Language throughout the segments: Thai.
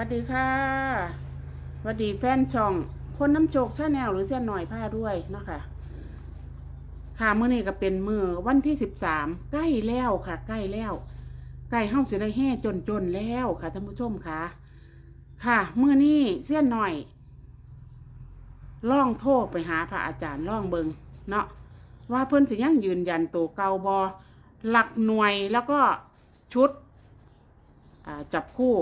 วัสดีค่ะสวัสดีแฟนช่อง คนน้ำโจกชาแนลหรือเส้นหน่อยผ้าด้วยเนาะค่ะ ค่ะมื้อนี้ก็เป็นมือวันที่สิบสามใกล้แล้วค่ะ ใกล้แล้ว ใกล้เฮาสิได้แห่จนจนแล้วค่ะท่านผู้ชมค่ะ ค่ะมื้อนี้เส้นหน่อยล่องโทรไปหาพระอาจารย์ล่องเบิงเนาะว่าเพิ่นสิยังยืนยันตัวเกาบอหลักหน่วยแล้วก็ชุดจับคู่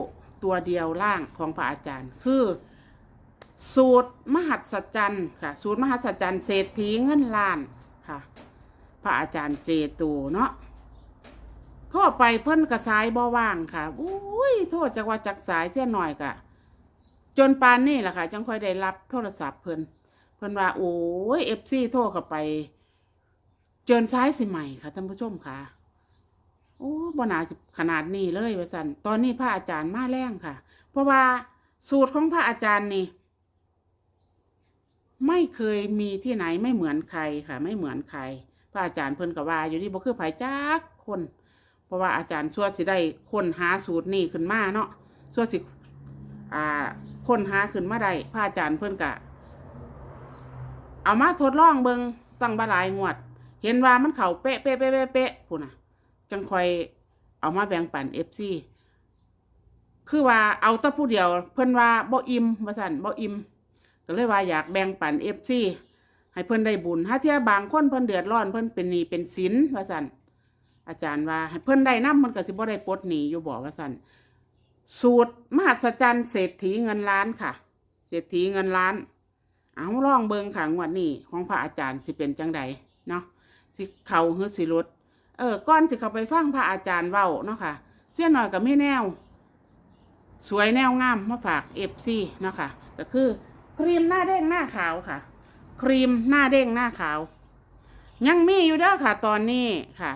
ตัวเดียวล่างของพระอาจารย์ คือ สูตรมหัศจรรย์ค่ะ สูตรมหัศจรรย์เศรษฐีเงินล้านค่ะ พระอาจารย์เจตูเนาะโทษไปเพิ่นกระสายบ่ว่างค่ะอุ้ยโทษจักว่าจักสายเสียหน่อยกะจนปานนี่แหละค่ะ จังค่อยได้รับโทรศัพท์เพิ่นเพิ่นว่าโอ้ยเอฟซีโทรเข้าไป เจนซ้ายสิใหม่ค่ะท่านผู้ชมค่ะ โอ้บนาสิขนาดนี้เลยว่าสันตอนนี้พระอาจารย์มาแรงค่ะ เพราะว่าสูตรของพระอาจารย์นี่ไม่เคยมีที่ไหนไม่เหมือนใครค่ะ ไม่เหมือนใคร พระอาจารย์เพิ่นก็ว่า อยู่ที่บ่คือไผจักคน เพราะว่าอาจารย์สวดสิได้คนหาสูตรนี้ขึ้นมาเนาะสวดสิอ่าค้นหาขึ้นมาได้พระอาจารย์เพิ่นก็เอามาทดลองเบิงตั้งบาลายงวด เห็นว่ามันเข่าเป๊ะเป๊ะเป๊ะเป๊ะเป๊ะพูนน่ะ จังคอยเอามาแบ่งปันเอฟซีคือว่าเอาแต่ผู้เดียว เพิ่อนว่าบ่อิ่มว่าสั่นบ่อิ่มก็เลยว่าอยากแบ่งปันเอฟซีให้เพิ่อนได้บุญถ้าเทียบางคนเพิ่อนเดือดร้อนเพิ่อนเป็นหนี้เป็นสินว่าสั่นอาจารย์ว่าให้เพิ่อนได้น้ำมันก็สิบ่ได้ปลดหนี้อยู่บ่ว่าสั่นสูตรมหัศจรรย์เศรษฐีเงินล้านค่ะ เศรษฐีเงินล้าน เอาล่องเบิงค่ะงวดนี้ของพระอาจารย์สิเป็นจังใดเนาะสิเขาหรือสิลด เออก่อนสิเขาไปฟังพระอาจารย์เว้าเนาะค่ะเสี้ยนหน่อยกับไม่แนว สวยแนวงามมาฝากเอฟซีเนาะค่ะก็คือ ครีมหน้าเด้งหน้าขาวค่ะ ครีมหน้าเด้งหน้าขาว ยังมีอยู่เด้อค่ะ ตอนนี้ค่ะ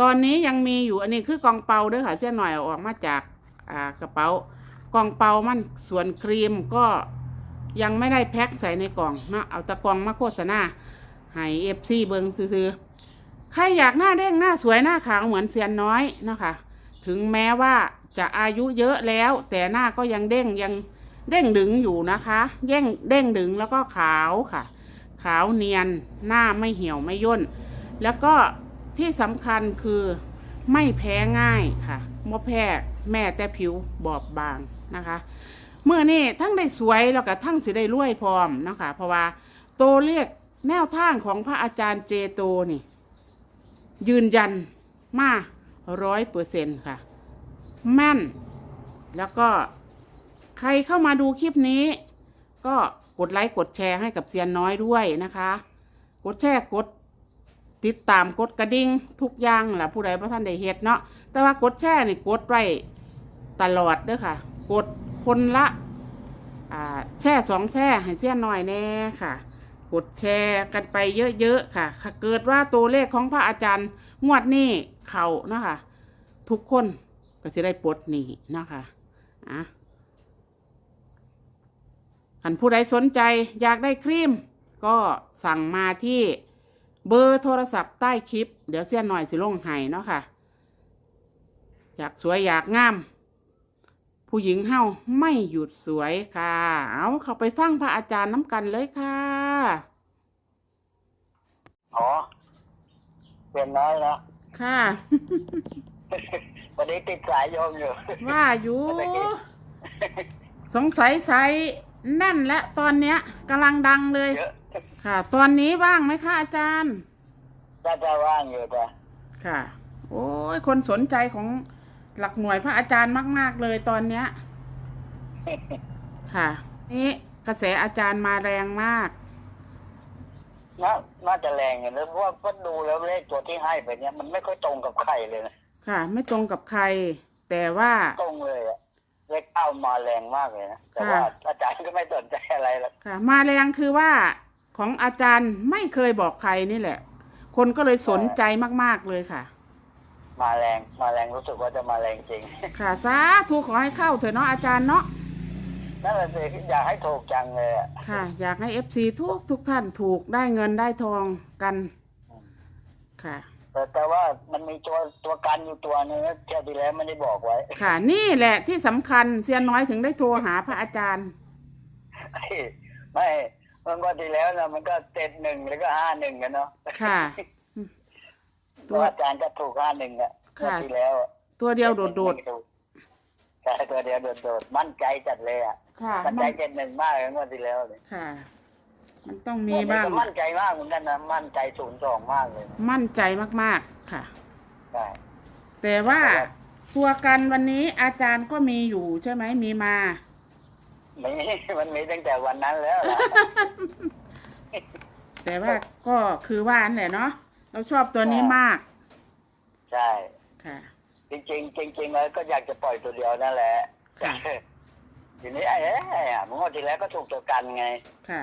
ตอนนี้ยังมีอยู่อันนี้คือกองเปาเด้อค่ะเสี้ยนหน่อยเอาออกมาจากอ่ากระเป๋ากองเปามันส่วนครีมก็ยังไม่ได้แพ็คใส่ในกล่องเนาะเอาตะกล่องมาโฆษณาให้เอฟซีเบิงซื้อๆ ใครอยากหน้าเด้งหน้าสวยหน้าขาวเหมือนเซียนน้อยนะคะ ถึงแม้ว่าจะอายุเยอะแล้ว แต่หน้าก็ยังเด้งยังเด้งดึงอยู่นะคะเด้งเด้งดึงแล้วก็ขาวค่ะ ขาวเนียนหน้าไม่เหี่ยวไม่ย่น แล้วก็ที่สำคัญคือไม่แพ้ง่ายค่ะม่แพ้แม่แต่ผิวบอบบางนะคะเมื่อนี่ทั้งได้สวยแล้วก็ทั้งสิได้รวยพร้อมนะคะเพราะว่าโตัวเลขแนวทางของพระอาจารย์เจโตนี่ ยืนยันมาร้อยเปอร์เซ็นค่ะ แม่น แล้วก็ใครเข้ามาดูคลิปนี้ ก็กดไลค์กดแชร์ให้กับเซียนน้อยด้วยนะคะ กดแชร์กดติดตามกดกระดิ่งทุกอย่างแหละผู้ใดพระท่านได้เฮ็ดเนาะแต่ว่ากดแชร์นี่กดไว้ตลอดเด้อค่ะ กดคนละแช่สองแช่ให้เซียนน้อยแน่ค่ะ กดแชร์กันไปเยอะๆค่ะ เกิดว่าตัวเลขของพระอาจารย์งวดนี้เขาเนาะคะ ทุกคนก็จะได้ปลดหนี้เนาะคะอะคันผู้ใดสนใจอยากได้ครีม ก็สั่งมาที่เบอร์โทรศัพท์ใต้คลิป เดี๋ยวเสี้ยนหน่อยสิลงให้เนาะค่ะ อยากสวยอยากงาม ผู้หญิงเฮาไม่หยุดสวยค่ะ เอาเข้าไปฟังพระอาจารย์น้ำกันเลยค่ะอ๋อเป็นน้อยนะค่ะ วันนี้ติดสายโยมอยู่ ว่าอยู่ สงสัยใสแน่นและตอนเนี้ยกำลังดังเลย เยอะค่ะ ตอนนี้ว่างไหมคะอาจารย์ ก็จะว่างอยู่แต่ค่ะ โอ้ยคนสนใจของ หลักหน่วยพระอาจารย์มาก ๆ เลยตอนเนี้ย ค่ะ นี่กระแสอาจารย์มาแรงมาก น่าน่าจะแรงอยู่นะเพราะว่าก็ดูแล้วเลขตัวที่ให้ไปเนี่ยมันไม่ค่อยตรงกับใครเลยนะค่ะ ไม่ตรงกับใคร แต่ว่า ตรงเลยอะเลขเก้ามาแรงมากเลยนะแต่ค่ะว่าอาจารย์ก็ไม่สนใจอะไรหรอกค่ะ มาแรงคือว่าของอาจารย์ไม่เคยบอกใครนี่แหละ คนก็เลยสนใจมาก ๆเลยค่ะ มาแรงมาแรงรู้สึกว่าจะมาแรงจริง ค่ะสาธุขอให้เข้าเถอะเนาะอาจารย์เนาะนั่นแหละสิอยากให้ถูกจังเลยอะค่ะ อยากให้เอฟซีทุกทุกท่านถูกได้เงินได้ทองกัน ค่ะ แต่แต่ว่ามันมีตัวตัวกันอยู่ตัวหนึงนะเที่ยวที่แล้วไม่ได้บอกไว้ ค่ะ นี่แหละที่สำคัญเซียนน้อยถึงได้โทรหาพระอาจารย์ ไม่เมื่อวันที่แล้วนะมันก็เจ็ดหนึ่งแล้วก็ห้าหนึ่งกันเนาะค่ะ เพราะอาจารย์ก็ถูกห้าหนึ่งอะค่ะ งวดที่แล้วอะตัวเดียวโดดใช่ตัวเดียวโดดๆมั่นใจจัดเลยอะๆค่ะมั่นใจมันเจ็ดหนึ่งมากเลยงวดที่แล้วเลยค่ะ มันต้องมีบ้าง งวดนี้ก็มั่นใจมากเหมือนกันนะมั่นใจศูนย์สองมากเลยมั่นใจมากๆค่ะ ใช่ แต่ว่าตัวกันวันนี้อาจารย์ก็มีอยู่ใช่ไหมมีมา มี มันมีตั้งแต่วันนั้นแล้วล่ะแต่ว่าก็คือว่านั่นแหละเนาะ เราชอบตัวนี้มาก ใช่ ค่ะ จริงๆจริงๆแล้วก็อยากจะปล่อยตัวเดียวนั่นแหละค่ะ ทีนี้ไอ้เอ้ยอะงวดที่แล้วก็ถูกตัวกันไง ค่ะ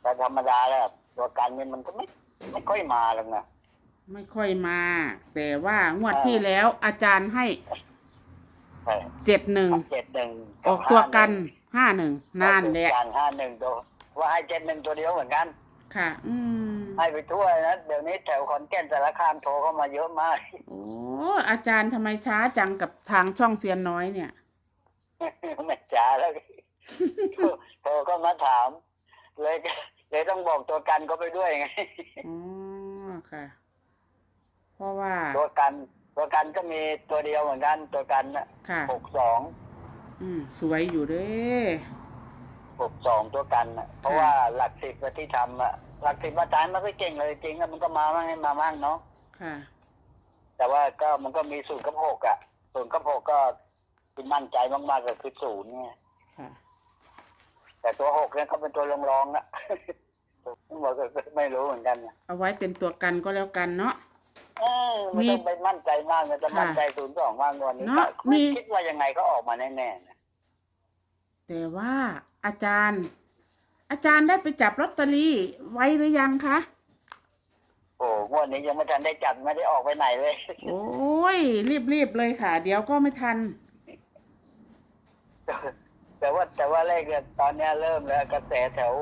แต่ธรรมดาแล้วตัวกันนี่มันก็ไม่ไม่ค่อยมาหรอกนะ ไม่ค่อยมา แต่ว่างวดอ่าที่แล้วอาจารย์ให้ใช่เจ็ดหนึ่ง เจ็ดหนึ่งออกตัวกันห้าหนึ่งนานแหละ การห้าหนึ่งตัวว่าให้เจ็ดหนึ่งตัวเดียวเหมือนกัน ค่ะ อืม ให้ไปทั่วนะเดี๋ยวนี้แถวขอนแก่นสารคามโทรเข้ามาเยอะมาก โอ้อาจารย์ทำไมช้าจังกับทางช่องเซียนน้อยเนี่ย ไม่จ้าแล้วโทรโทรก็มาถาม เลยเลยต้องบอกตัวกันก็ไปด้วยไง อ๋อค่ะ เพราะว่าตัวกัน ตัวกันก็มีตัวเดียวเหมือนกัน ตัวกันน่ะค่ะ หกสองอืม สวยอยู่เด้ หกสองตัวกันน่ะเพราะว่าหลักสิบที่ทำอะ หลักสิบอาจารย์ไม่ค่อยเก่งเลยจริงๆอะมันก็มาบ้างให้มาบ้างเนาะค่ะ แต่ว่าก็มันก็มีศูนย์กับหกอะศูนย์กับหกก็ที่มั่นใจมากๆก็คือศูนย์เนี่ยค่ะ แต่ตัวหกเนี่ยเขาเป็นตัวรองๆอะผมบอกก็ไม่รู้เหมือนกันนะเอาไว้เป็นตัวกันก็แล้วกันเนาะ เออไม่ต้องไปมั่นใจมากนะจะค่ะมั่นใจศูนย์สองมากกว่านี้เนาะไม่มี คิดว่ายังไงก็ออกมาแน่ๆนะแต่ว่าอาจารย์ อาจารย์ได้ไปจับลอตเตอรี่ไว้หรือยังคะ โอ้งวดนี้ยังไม่ทันได้จับไม่ได้ออกไปไหนเลย โอ้ย รีบๆเลยค่ะ เดี๋ยวก็ไม่ทัน แต่ว่าแต่ว่าเลขเนี่ยตอนเนี้ยเริ่มแล้ว กระแสแถว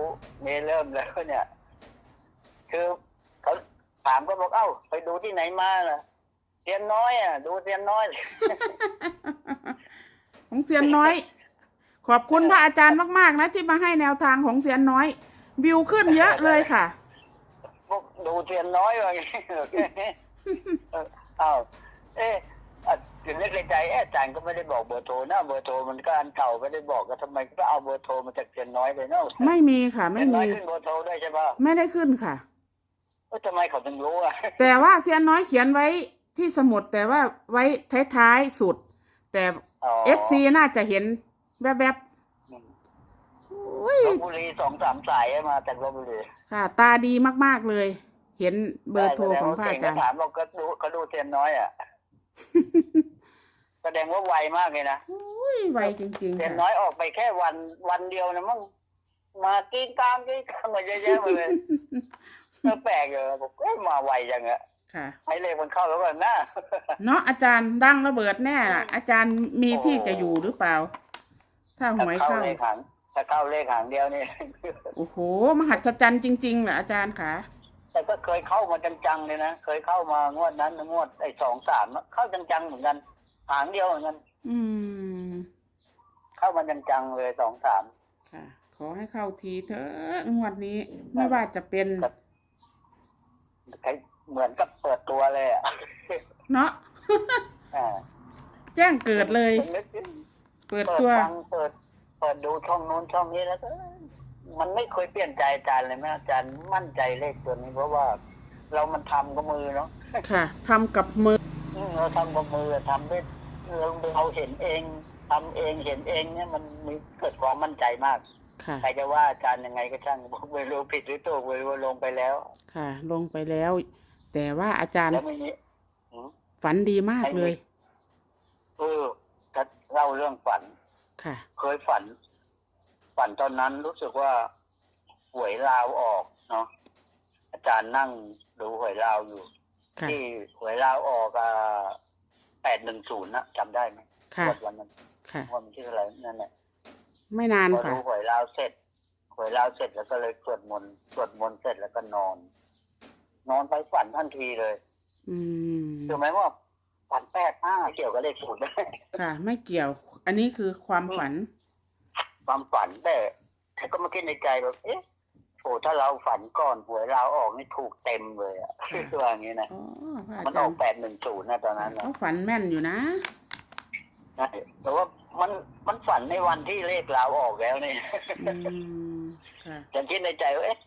นี้เริ่มแล้วเนี่ย คือเขาถามก็บอกเอ้า ไปดูที่ไหนมาล่ะเซียนน้อยอะ ดูเซียนน้อย ของเซียนน้อย ขอบคุณพระอาจารย์มากๆนะที่มาให้แนวทางของเซียนน้อย วิวขึ้นเยอะเลยค่ะ บอกดูเซียนน้อยว่าอย่างนี้เอออ้าวเอ๊ะอะถึงนึกในใจเอ๊ะอาจารย์ก็ไม่ได้บอกเบอร์โทรนะเบอร์โทรมันก็อันเก่าไม่ได้บอกก็ทำไมก็เอาเบอร์โทรมาจากเซียนน้อยเลยเนาะไม่มีค่ะ ไม่เซียนน้อมี ยขึ้นเบอร์โทรด้วยใช่ป่ะไม่ได้ขึ้นค่ะ เอ้ยทำไมเขาถึงรู้อะ แต่ว่าเซียนน้อยเขียนไว้ที่สมุดแต่ว่าไว้ท้ายๆสุด แต่อ๋อเอฟซีน่าจะเห็น แวบๆโอ้ยลบบุรีสองสามสายมาจากลบบุรีค่ะ ตาดีมากๆเลย เห็นเบอร์โทรของพระอาจารย์แสดงว่เก่งนะถามบอกก็ดูเขาดูเซียนน้อยอะแสดงว่าไวมากเลยนะโอ้ยไวจริงเซียๆนค่ะน้อยออกไปแค่วันวันเดียวนะมั้งมากินตามกินตามมาเยอะแยะมาเลยก็แปลกเลยบอกเอ้ยมาไวจังอะค่ะให้เลขมันเข้าแล้วกันนะเนาะอาจารย์ดังระเบิดแน่น่ะอาจารย์มีที่จะอยู่หรือเปล่า ถ้าหถ้าวยเข้าเข้าเลขหางถ้าเข้าเลขหางเดียวนี่โอ้โห มหัศจรรย์จริงๆเหรออาจารย์คะแต่ก็เคยเข้ามาจังๆเลยนะ เคยเข้ามางวดนั้นงวดไอ้สองสามเข้าจังๆเหมือนกัน หางเดียวเหมือนกัน อืม เข้ามาจังๆเลยสองสามค่ะ ขอให้เข้าทีเถอะงวดนี้ไม่ว่าจะเป็นใครเหมือนกับเปิดตัวเลยอะเนาะอ่าแจ้งเกิดเลยนึก เปิดเปิดตัว ฟังเปิดเปิดดูช่องนู้นช่องนี้แล้วก็ มันไม่เคยเปลี่ยนใจอาจารย์เลยไหมอาจารย์มั่นใจเลขตัวนี้เพราะว่า เรามันทำกับมือเนาะค่ะทำกับมือ อืมเราทำกับมือทำด้วยเราเราเห็นเองทำเองเห็นเองเนี่ยมันมีเกิดความมั่นใจมาก ค่ะ ใครจะว่าอาจารย์ยังไงก็ช่างผมไม่รู้ผิดหรือถูกไม่รู้ว่าลงไปแล้วค่ะ ลงไปแล้ว แต่ว่าอาจารย์แล้วไม่มีอืมฝันดีมากเลย เออถ้า เล่าเรื่องฝัน ค่ะ เคยฝัน ฝันตอนนั้นรู้สึกว่าหวยลาวออกเนาะอาจารย์นั่งดูหวยลาวอยู่ ค่ะ ที่หวยลาวออกแปดหนึ่งศูนย์นะจำได้ไหมค่ะ งวดวันนั้นค่ะ งวดมันชื่ออะไรนั่นแหละ ไม่นานพอค่ะ ดูหวยลาวเสร็จหวยลาวเสร็จแล้วก็เลยสวดมนต์สวดมนต์เสร็จแล้วก็นอน นอนไปฝันทันทีเลยอืมถูกไหมว่า ฝันแปดห้าเกี่ยวกับเลขศูนย์ค่ะ ไม่เกี่ยว อันนี้คือความฝัน ความฝันแต่แต่ก็มาคิดในใจแบบเอ๊ะโอ้ถ้าเราฝันก่อนหวยเราออกนี่ถูกเต็มเลยอะค่ะว่าอย่างนี้นะอ๋อพระอามันอจาอรกย์แปดหนึ่งศูนย์นะตอนนั้นนะเขาฝันแม่นอยู่นะใช่แต่ว่ามันมันฝันในวันที่เลขเราออกแล้วนี่อืมค่ะ ฉันคิดในใจว่าเอ๊ะ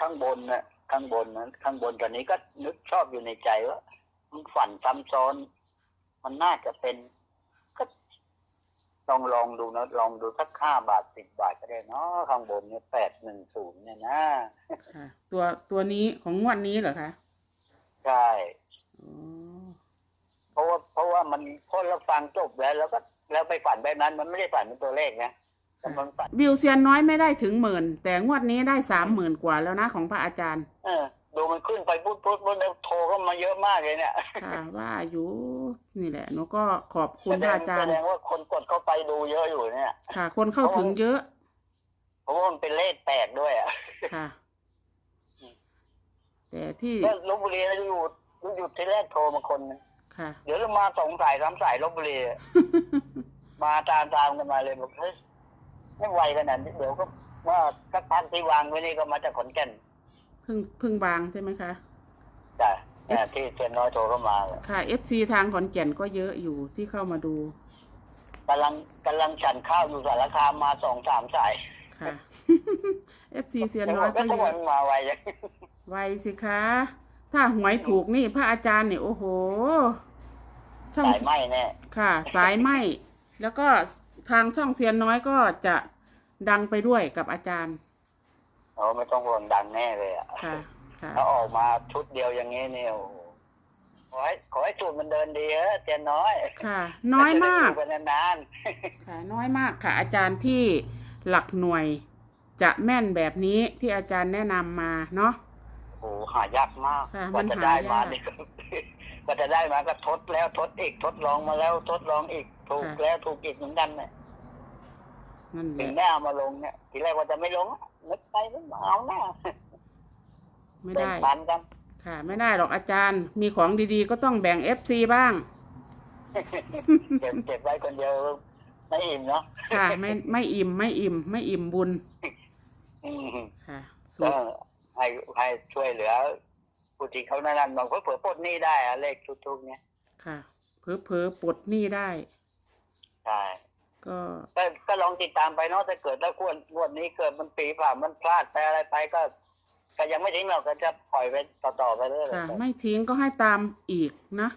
ข้างบนนะข้างบนนั้นข้างบนตอนนี้ก็นึกชอบอยู่ในใจว่า มันฝันซ้ำซ้อน มันน่าจะเป็น ก็ลองลองดูนะ ลองดูสักห้าบาทสิบบาทก็ได้เนาะข้างบนเนี่ยแปดหนึ่งศูนย์เนี่ยนะค่ะ ตัวตัวนี้ของงวดนี้เหรอคะใช่อ๋อเพราะว่าเพราะว่ามันพอเราฟังจบแล้วแล้วก็แล้วไปฝันแบบนั้น มันไม่ได้ฝันเป็นตัวเลขนะแต่มันฝันบิวเซียนน้อยไม่ได้ถึงหมื่น แต่งวดนี้ได้สามหมื่นกว่าแล้วนะของพระอาจารย์ เออ ดูมันขึ้นไปปุ๊บปุ๊บปุ๊บแล้วโทรเข้ามาเยอะมากเลยเนี่ยค่ะว่าอยู่นี่แหละหนูก็ขอบคุณแสพดระงอาจารแสย์ดงว่าคนกดเข้าไปดูเยอะอยู่เนี่ย ค่ะ คนเข้าถึงเยอะ เพราะว่ามันเป็นเลขแปลกด้วยอะค่ะ แต่ที่ก็ลบบุรีแล้วอยู่อยู่ที่แรกโทรมาคนนึงค่ะเดี๋ยวเรามาสองสายสามสายลบบุรีมาตามตามกันมาเลยบอกเฮ้ยไม่ไวขนาดนี้เดี๋ยวก็ว่าสักพักที่วางไว้นี่ก็มาจากขอนแก่นเพึ่งเพึ่งบางใช่ไหมคะ จ้ะเนี่ยที่เซียนน้อยโทรเข้ามาเลยค่ะ FC ทางขอนแก่นก็เยอะอยู่ที่เข้ามาดูกำลังกำลังฉันข้าวอยู่สารคามมาสองสามสายค่ะ FC เซียนแล้วน้อยก็ก็ทุเยวัอะนมาไวจังไวสิคะ ถ้าหวยถูกนี่พระอาจารย์เนี่ยโอ้โห ช่องสายไหมแน่ค่ะ สายไหมแล้วก็ทางช่องเซียนน้อยก็จะดังไปด้วยกับอาจารย์ โอ้ไม่ต้องห่วงดังแน่เลยอะค่ะ ค่ะ ถ้าออกมาชุดเดียวอย่างนี้เนี่ยโอ้โหขอให้ขอให้สูตรมันเดินดีเออเซียนน้อยค่ะ น้อยมาก จะได้อยู่กันนานค่ะ น้อยมากค่ะ อาจารย์ที่หลักหน่วยจะแม่นแบบนี้ที่อาจารย์แนะนำมาเนาะ ๆโอ้โหหายากมากค่ะกว่ามันจะได้มาหายาก นี่ก็กว่าจะได้มาก็ทดแล้วทดอีกทดลองมาแล้วทดลองอีก ถูกค่ะแล้วถูกอีกเหมือนกันเนี่ยนั่นแหถึงละแม่เอามาลงเนี่ยทีแรกว่าจะไม่ลงอะ นึกไปนึกมาเอาแน่ไม่แบ่งได้ปันกันค่ะ ไม่ได้หรอกอาจารย์ มีของดีๆ ก็ต้องแบ่ง FC บ้าง เก็บเก็บไว้คนเดียวไม่อิ่มเนาะค่ะ ไม่ไม่อิ่มไม่อิ่ม ไม่อิ่มบุญอืมค่ะสูก็ตรให้ให้ช่วยเหลือผู้ที่เขาแนะนำบางเพื่อเผื่อปลดหนี้ได้อะเลขทุกๆเนี่ยค่ะเผลอเผลอๆปลดหนี้ได้ ใช่ ก็ก็ก็ลองติดตามไปเนาะถ้าเกิดถ้างวดงวดนี้เกิดมันปีผ่านมันพลาดไปอะไรไปก็ ก็ยังไม่ทิ้งเราก็จะปล่อยไปต่อๆไปเรื่อยค่ะ ๆไม่ทิ้งก็ให้ตามอีกนะ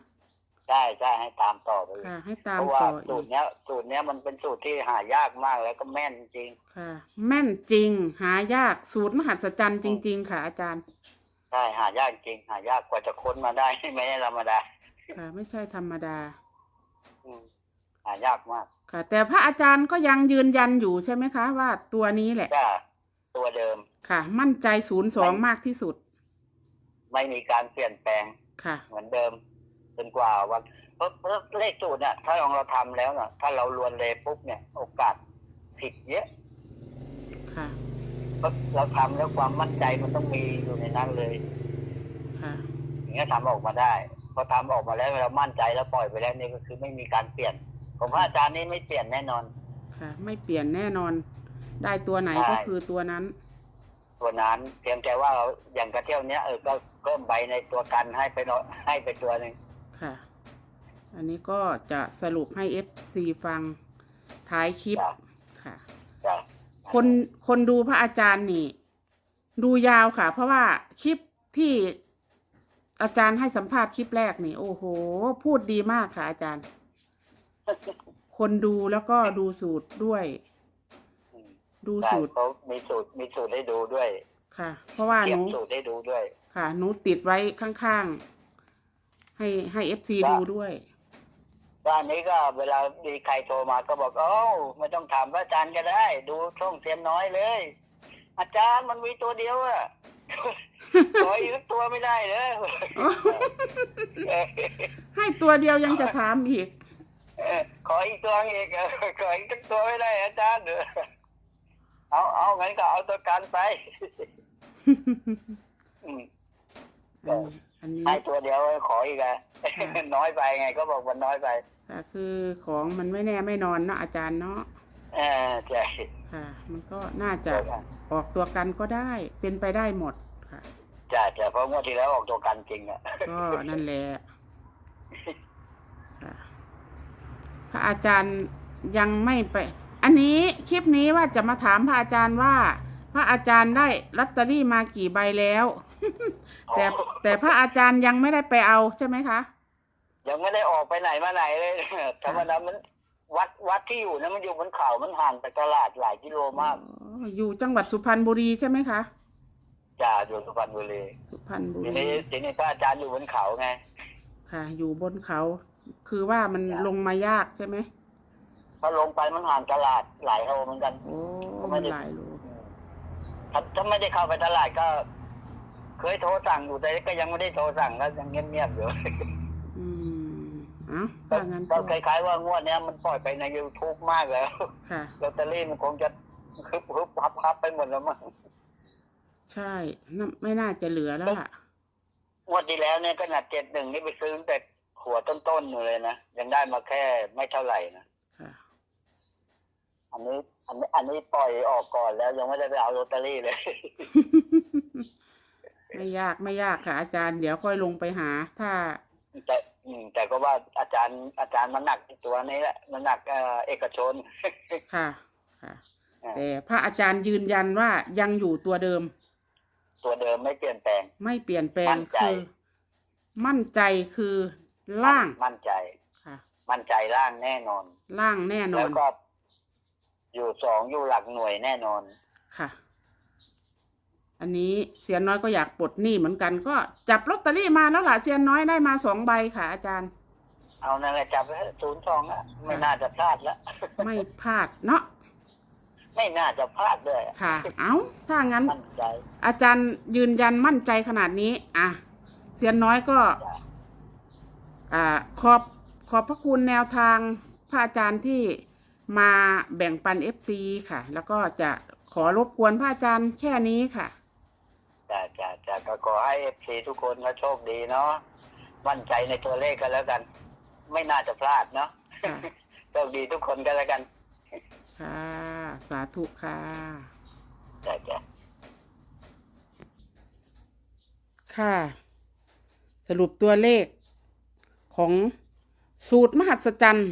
ใช่ใช่ให้ตามต่อไปอีกค่ะ ให้ตามเพราะว่าต่อสูอีตกรเนี้ย สูตรเนี้ยมันเป็นสูตรที่หายากมากแล้วก็แม่นจริงค่ะ แม่นจริง หายากสูตรมหัศจรรย์จริง ๆ ค่ะ อาจารย์ ใช่หายากจริง หายากกว่าจะค้นมาได้ ไม่ใช่ธรรมดาค่ะ ไม่ใช่ธรรมดา อืม หายากมากค่ะ แต่พระอาจารย์ก็ยังยืนยันอยู่ใช่ไหมคะ ว่าตัวนี้แหละก็ตัวเดิมค่ะ มั่นใจศูนย์สองมากที่สุด ไม่มีการเปลี่ยนแปลงค่ะ เหมือนเดิมจนกว่าวันเพราะเพราะเลขสูตรเนี่ยถ้าลองเราทำแล้วเน่ะถ้าเราลวนเลยปุ๊บเนี่ย โอกาสผิดเยอะค่ะ เพราะเราทำแล้วความมั่นใจมันต้องมีอยู่ในนั้นเลย ค่ะ อย่างเงี้ยทำออกมาได้ พอทำออกมาแล้วเรามั่นใจแล้วปล่อยไปแล้วนี่ก็คือไม่มีการเปลี่ยน ผมว่าอาจารย์นี่ไม่เปลี่ยนแน่นอน ค่ะ ไม่เปลี่ยนแน่นอน ได้ตัวไหนใช่ก็คือตัวนั้น ตัวนั้นเพียงแต่ว่าเราอย่างกระเที่ยวเนี้ยเออก็เพิ่มใบในตัวกันให้ไปหน่อยให้ไปตัวหนึ่งค่ะ อันนี้ก็จะสรุปให้ FC ฟังท้ายคลิปจ้ะค่ะจ้ะคนคนดูพระอาจารย์นี่ ดูยาวค่ะ เพราะว่าคลิปที่อาจารย์ให้สัมภาษณ์คลิปแรกนี่ โอ้โห พูดดีมากค่ะอาจารย์ คนดูแล้วก็ดูสูตรด้วยอืมดูใช่สูตรเขามีสูตรมีสูตรให้ดูด้วย ค่ะ เพราะว่าเทีหยบนูสูตรให้ดูด้วย ค่ะหนูติดไว้ข้างๆ ให้ให้เอฟซีว่าดูด้วยด้านนี้ก็เวลามีใครโทรมาก็บอกเอ้าไม่ต้องถามพระอาจารย์ก็ได้ ดูช่องเสียนน้อยเลย อาจารย์มันมีตัวเดียวอะขออีกสักตัวไม่ได้เหรอ ให้ตัวเดียวยังจะถามอีกเออ ขออีกตัวอีกเออขออีกสักตัวไม่ได้อาจารย์เด้อเอาเอางั้นก็เอาตัวกันไปอืมก็อันนี้ให้ตัวเดียวขออีกอะค่ะน้อยไปไง ก็บอกมันน้อยไปค่ะคือของมันไม่แน่ไม่นอนเนาะอาจารย์เนาะเออใช่ค่ะ มันก็น่าจะออกตัวกันก็ได้ เป็นไปได้หมดค่ะจ้ะจ้ะเพราะงวดที่แล้วออกตัวกันจริงอะก็นั่นแหละค่ะ พระอาจารย์ยังไม่ไป อันนี้คลิปนี้ว่าจะมาถามพระอาจารย์ว่า พระอาจารย์ได้ลอตเตอรี่มากี่ใบแล้ว แต่แต่พระอาจารย์ยังไม่ได้ไปเอาใช่ไหมคะ ยังไม่ได้ออกไปไหนมาไหนเลยธรรมดามันวัดวัดที่อยู่นะมันอยู่บนเขา มันห่างจากตลาดหลายกิโลมากอ๋ออยู่จังหวัดสุพรรณบุรีใช่ไหมคะจ้าอยู่สุพรรณบุรี สุพรรณบุทีรีนี้ทีนี้พระอาจารย์อยู่บนเขาไง ค่ะ อยู่บนเขา คือว่ามันจ้ะลงมายากใช่ไหมพอลงไปมันห่างตลาดหลายโลเหมือนกันโอ้ก็ไม่มันได้หลายโลถ้าถ้าไม่ได้เข้าไปตลาดก็ เคยโทรสั่งอยู่แต่ก็ยังไม่ได้โทรสั่งก็ยังเงียบๆอยู่อืมเอ้าก็ถ้างั้นก็ก็คล้ายๆว่างวดเนี้ยมันปล่อยไปในยูทูบมากแล้วค่ะลอตเตอรี่มันคงจะฮึบฮึบพับพับไปหมดแล้วมั้งใช่น่าไม่น่าจะเหลือแล้วล่ะงวดที่แล้วเนี่ยก็หนักเจ็ดหนึ่งนี่ไปซื้อตั้งแต่ หัวต้นๆอยู่เลยนะ ยังได้มาแค่ไม่เท่าไหร่นะค่ะอันนี้อันนี้อันนี้ปล่อยออกก่อนแล้วยังไม่ได้ไปเอาลอตเตอรี่เลย ไม่ยากไม่ยากค่ะ อาจารย์เดี๋ยวค่อยลงไปหา ถ้า แต่อืมแต่ก็ว่าอาจารย์อาจารย์มันหนักตัวนี้แหละมันหนักเอ่อเอกชน ค่ะ ค่ะ อ่า แต่พระอาจารย์ยืนยันว่ายังอยู่ตัวเดิม ตัวเดิมไม่เปลี่ยนแปลง ไม่เปลี่ยนแปลงมั่นใจ คือ มั่นใจคือ ล่างมั่นใจค่ะ มั่นใจร่างแน่นอน ล่างแน่นอแล้น วก็ อยู่สองอยู่หลักหน่วยแน่นอน ค่ะ อันนี้เซียนน้อยก็อยากปลดหนี้เหมือนกัน ก็จับลอตเตอรี่มาแล้วล่ะเซียนน้อยได้มาสองใบค่ะ อาจารย์ เอานั่นแหละจับไว้ศูนย์สองอะไม่น่าจะพลาดละ ไม่พลาดเนาะไม่น่าจะพลาดเลยค่ะ เอาถ้างั้น มั่นใจอาจารย์ยืนยันมั่นใจขนาดนี้ อะเซียนน้อยก็ อ่าขอบขอบพระคุณแนวทางพระอาจารย์ที่มาแบ่งปันเอฟซีค่ะ แล้วก็จะขอรบกวนพระอาจารย์แค่นี้ค่ะจ้ะจ้ะจ้ะก็ขอให้เอฟซีทุกคนก็โชคดีเนาะมั่นใจในตัวเลขกันแล้วกัน ไม่น่าจะพลาดเนาะค่ะโชคดีทุกคนกันแล้วกัน ค่ะ สาธุค่ะจ้ะจ้ะค่ะ สรุปตัวเลข ของสูตรมหัศจรรย์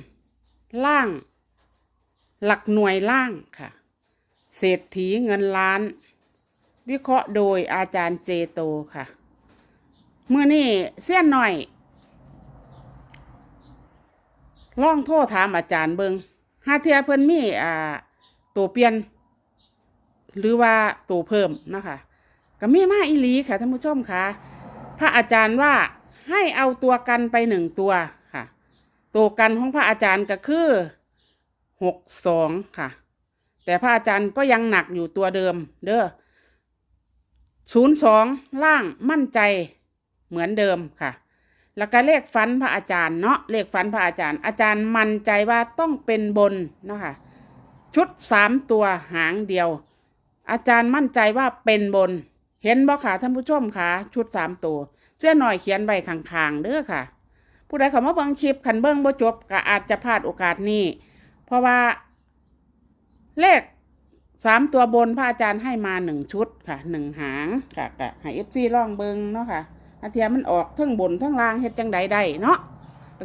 ล่าง หลักหน่วยล่างค่ะ เศรษฐีเงินล้าน วิเคราะห์โดยอาจารย์เจโตค่ะเมื่อนี่เสี้ยนหน่อยล่องโทษถามอาจารย์เบิงหาเทียเพิ่นมีอ่าตัวเปลี่ยน หรือว่าตัวเพิ่มนะคะก็มีมาอีหลีค่ะท่านผู้ชมค่ะ พระอาจารย์ว่า ให้เอาตัวกันไปหนึ่งตัวค่ะ ตัวกันของพระอาจารย์ก็คือหกสองค่ะ แต่พระอาจารย์ก็ยังหนักอยู่ตัวเดิม เด้อศูนย์สองล่างมั่นใจเหมือนเดิมค่ะ แล้วก็เลขฟันพระอาจารย์เนาะเลขฟันพระอาจารย์ อาจารย์มั่นใจว่าต้องเป็นบนเนาะค่ะชุดสามตัวหางเดียว อาจารย์มั่นใจว่าเป็นบน เห็นบ่ค่ะท่านผู้ชมค่ะชุดสามตัว เสื้อหน่อยเขียนไว้ข้างๆเด้อค่ะ ผู้ใดเขามาเบิ่งคลิปคันเบิ่งบ่จบก็อาจจะพลาดโอกาสนี้ เพราะว่า เลขสามตัวบนพระอาจารย์ให้มาหนึ่งชุดค่ะหนึ่งหางค่ะก็ให้เอฟซีลองเบิ่งเนาะค่ะอาเทียมันออกทั้งบนทั้งล่างเฮ็ดจังใดได้เนาะ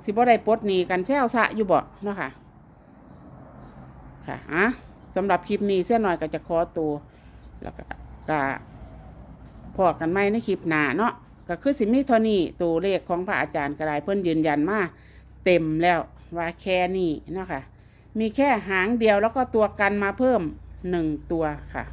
สิบ่ได้ปดหนี้กันแซวซะอยู่บ่เนาะค่ะ ค่ะอะสำหรับคลิปนี้เส้นหน่อยก็จะขอตัว แล้วก็ก็พอกันไหมในคลิปหน้าเนาะ ก็คือสิมีเท่านี้ตัวเลขของพระอาจารย์กระไดเพิ่นยืนยันมาเต็มแล้วว่าแค่นี้เนาะค่ะมีแค่หางเดียวแล้วก็ตัวกันมาเพิ่มหนึ่งตัวค่ะ